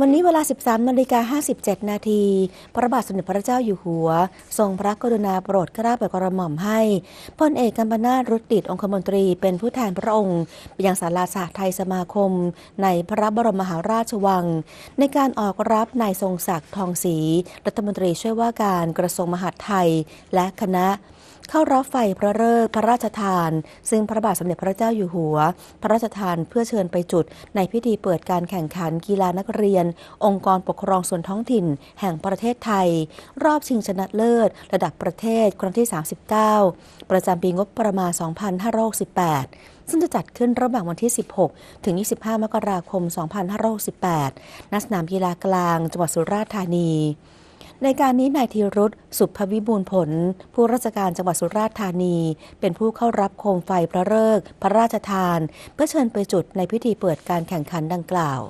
วันนี้เวลา 13นาฬิกา57 นาที พระบาทสมเด็จพระเจ้าอยู่หัว ทรงพระกรุณาโปรดเกล้าโปรดกระหม่อมให้พลเอกกัมปนาตรุตติดองคมนตรีเป็นผู้แทนพระองค์ไปยังศาลาสหไทยสมาคม ในพระบรมมหาราชวัง ในการออกรับนายทรงศักดิ์ทองศรีรัฐมนตรีช่วยว่าการกระทรวงมหาดไทยและคณะ เข้ารับไฟพระฤกษ์พระราชทาน ซึ่งพระบาทสมเด็จพระเจ้าอยู่หัว พระราชทานเพื่อเชิญไปจุด ในพิธีเปิดการแข่งขันกีฬานักเรียน องค์กรปกครองส่วนท้องถิ่น แห่งประเทศไทย รอบชิงชนะเลิศ ระดับประเทศครั้งที่ 39 ประจำปีงบประมาณ 2568 ซึ่งจะจัดขึ้นระหว่างวันที่ 16 ถึง 25 มกราคม 2568ณสนามกีฬากลางจังหวัดสุราษฎร์ธานี ในการนี้นายธีรุธสุภวิบูลผล ผู้ราชการจังหวัดสุราษฎร์ธานี เป็นผู้เข้ารับโคมไฟพระเลิกพระราชทาน เพื่อเชิญไปจุดในพิธีเปิดการแข่งขันดังกล่าว